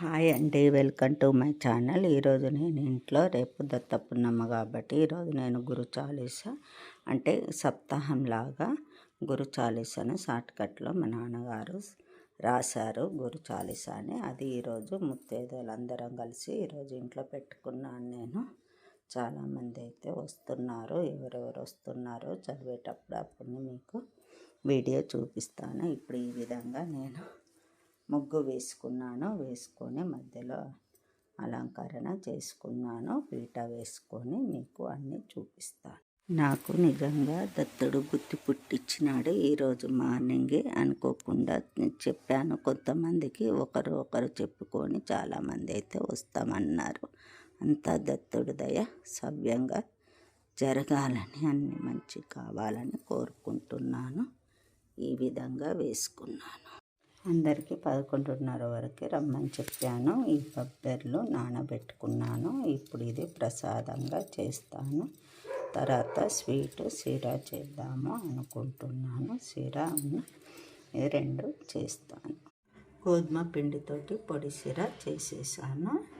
Hi అండి welcome to my channel. ఈరోజు నేను ఇంట్లో రేపు దత్త పున్నమ్మ కాబట్టి ఈరోజు నేను గురు చాలీస అంటే సప్తాహం లాగా గురు చాలీసను షార్ట్కట్లో మా నాన్నగారు రాశారు గురు చాలీస అని అది ఈరోజు ముత్తైదులందరం కలిసి ఈరోజు ఇంట్లో పెట్టుకున్నాను నేను. చాలామంది అయితే వస్తున్నారు ఎవరెవరు వస్తున్నారో చదివేటప్పుడు అప్పుడు మీకు వీడియో చూపిస్తాను. ఇప్పుడు ఈ విధంగా నేను ముగ్గు వేసుకున్నాను వేసుకొని మధ్యలో అలంకరణ చేసుకున్నాను. పీట వేసుకొని మీకు అన్నీ చూపిస్తాను. నాకు నిజంగా దత్తుడు బుద్ధి పుట్టించినాడు ఈరోజు మార్నింగే అనుకోకుండా చెప్పాను. కొంతమందికి ఒకరు ఒకరు చెప్పుకొని చాలామంది అయితే వస్తామన్నారు. అంతా దత్తుడు దయ సవ్యంగా జరగాలని అన్ని మంచి కావాలని కోరుకుంటున్నాను. ఈ విధంగా వేసుకున్నాను. అందరికీ పదకొండున్నర వరకు రమ్మని చెప్పాను. ఈ బొబ్బర్లు నానబెట్టుకున్నాను. ఇప్పుడు ఇది ప్రసాదంగా చేస్తాను. తర్వాత స్వీటు సిరా చేద్దాము అనుకుంటున్నాను. సిరా ఈ రెండు చేస్తాను. గోధుమ పిండితోటి పొడి సిరా చేసేసాను.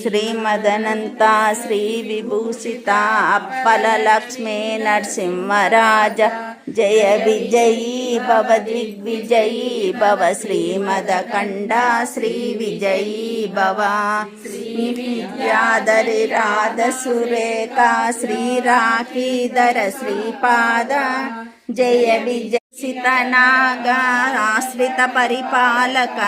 శ్రీమదనంతా శ్రీ విభూషిత అప్పల లక్ష్మీ నరసింహరాజ జయ విజయీ భవ దిగ్విజయీ భవ శ్రీమదకండ శ్రీ విజయీ భవ శ్రీ విద్యాధరి రాధ సురేఖ శ్రీ శ్రీరాఖీధర శ్రీపాద జయ విజయ సితనాగా ఆశ్రిత పరిపాలక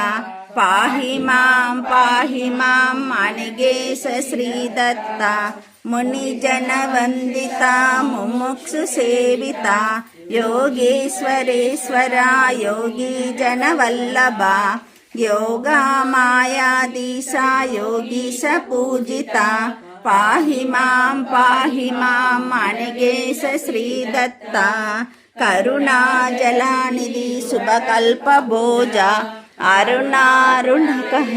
पाहि मां पाहि मां माणिगेश्रीदत्ता मुनिजनवन्दिता मुमुक्षुसेविता योगेश्वरेश्वरा योगीजनवल्लभा। योगा मायादीशा योगीश पूजिता। पाहि मां पाहि मां माणिगेश्री श्रीदत्ता। करुणाजलानिधि शुभकल्पभोजा। अरुणारुणकः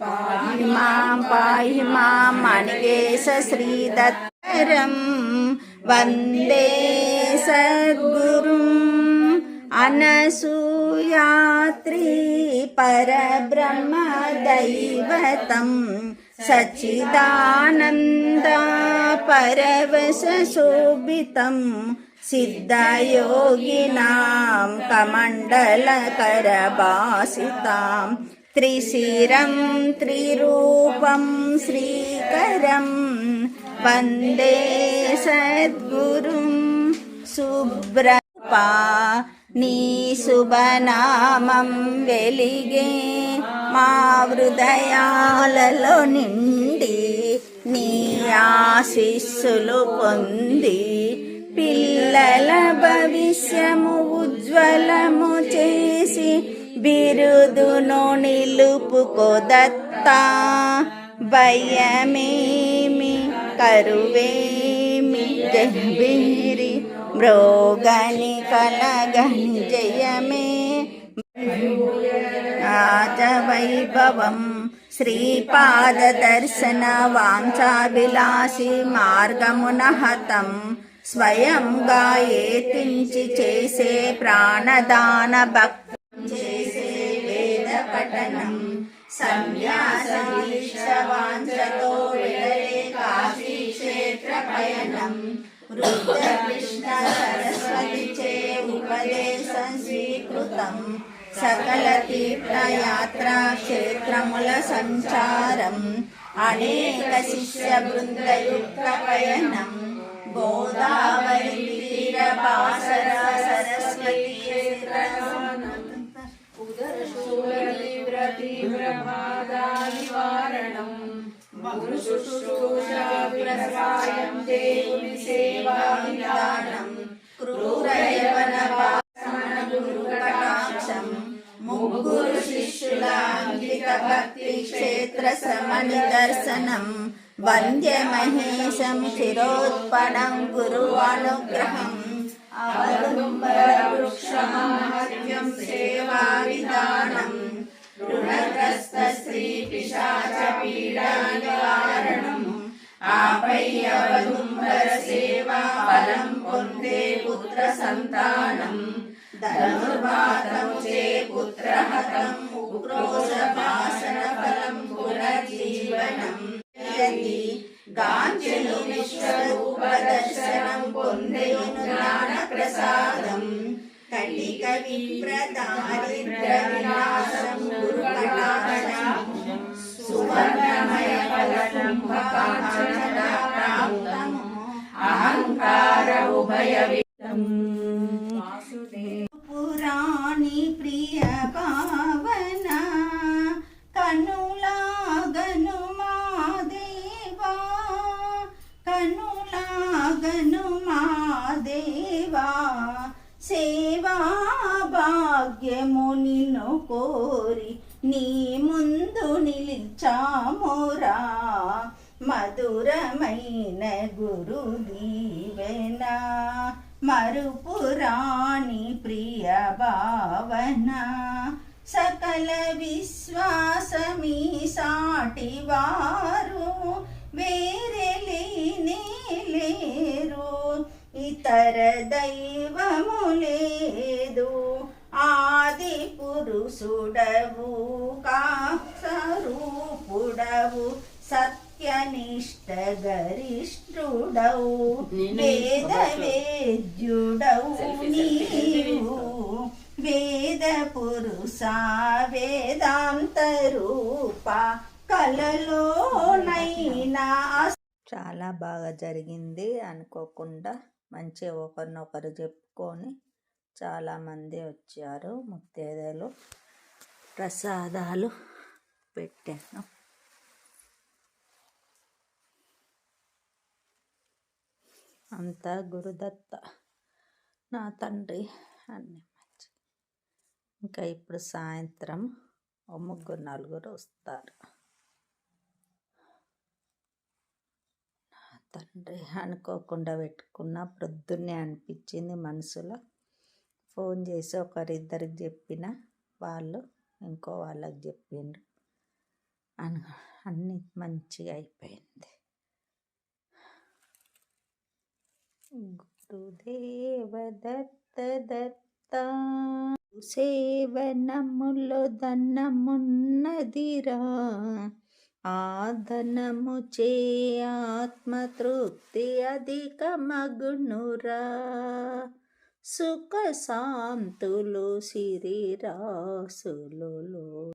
पाहि मां पाहि मां मणेश श्रीदत्तरं वन्दे सद्गुरुम्। अनसूयात्री परब्रह्मदैवतं सच्चिदानन्द పరవశోభితం सिद्धयोगिनां कमण्डलकरभासितां त्रिशिरं त्रिरूपं श्रीकरं वन्दे सद्गुरुं सुब्रपा నీ శుభనామం వెలిగే మా హృదయాలలో నిండి నీ ఆశిస్సులు పొంది పిల్లల భవిష్యము ఉజ్వలము చేసి బిరుదును నిలుపుకొదత్తా. భయమేమి? కరువేమి? జయబీరి మ్రోగని కలగని జయమే. రాజవైభవం శ్రీపాదదర్శన వాంఛాభిలాషి మార్గమున హతం స్వయంగా ఏతించి చేసే ప్రాణదాన భక్తి చేసే వేద పఠనం సంన్యాస దీక్షవాంఛతో వెడలే కాశీ క్షేత్ర పయనం రుద్ర కృష్ణ సరస్వతి చే ఉపదేశం స్వీకృతం సకల తీర్థయాత్ర క్షేత్రముల సంచారం అనేక శిష్య బృందయుక్త పయనం గోదావరి తీర బాసర సరస్వతి ఉదరశూలతీవ్రతీవ్రబాధానివారణం బహుశుశ్రూషాభిప్రాయం దేవుని సేవా విధానం క్రూరయవన గురు కటాక్షం ముగ్గురు వంద్య మహేశం చిరోత్పడం గురు అనుగ్రహం అవదుంబర వృక్షమహత్యం సేవా విధానం రుణగ్రస్త స్త్రీ పిశాచ పీడా నివారణం ఆపై అవదుంబర గాంచెలు విశ్వరూప దర్శనం పొందెను జ్ఞాన ప్రసాదం కటిక విప్రదారిద్ర వినాశం గురు సువర్ణమయ ఫల కుంభకాంచన ప్రాప్తం అహంకార ఉభయ భాగ్యము నిన్ను కోరి నీ ముందు నిలిచామోరా మధురమైన గురు దీవెన మరుపురాణి ప్రియ భావన? సకల విశ్వాసమీ సాటి వారు వేరే లేనే లేరు. ఇతర దైవము లేదు. ఆది పురుషుడవు కాసరూపుడవు సత్యనిష్ట గరిష్ఠుడవు వేద వేద్యుడవు నీవు వేద పురుష వేదాంత రూప కలలోనైనా చాలా బాగా జరిగింది అనుకోకుండా మంచిగా ఒకరినొకరు చెప్పుకొని చాలామంది వచ్చారు ముత్తేదలు ప్రసాదాలు పెట్టాను. అంతా గురుదత్త నా తండ్రి అన్ని మంచి. ఇంకా ఇప్పుడు సాయంత్రం ఓ ముగ్గురు నలుగురు వస్తారు. నా తండ్రి అనుకోకుండా పెట్టుకున్న ప్రొద్దున్నే అనిపించింది మనసులో. ఫోన్ చేసి ఒకరిద్దరికి చెప్పిన వాళ్ళు ఇంకో వాళ్ళకి చెప్పిండ్రు. అను అన్ని మంచిగా అయిపోయింది. గురుదేవ దత్త దత్త సేవనములో ధనమున్నదిరా. ఆధనము చే ఆత్మతృప్తి అధిక మగునురా సుఖ శాంతులు సిరిరాసులు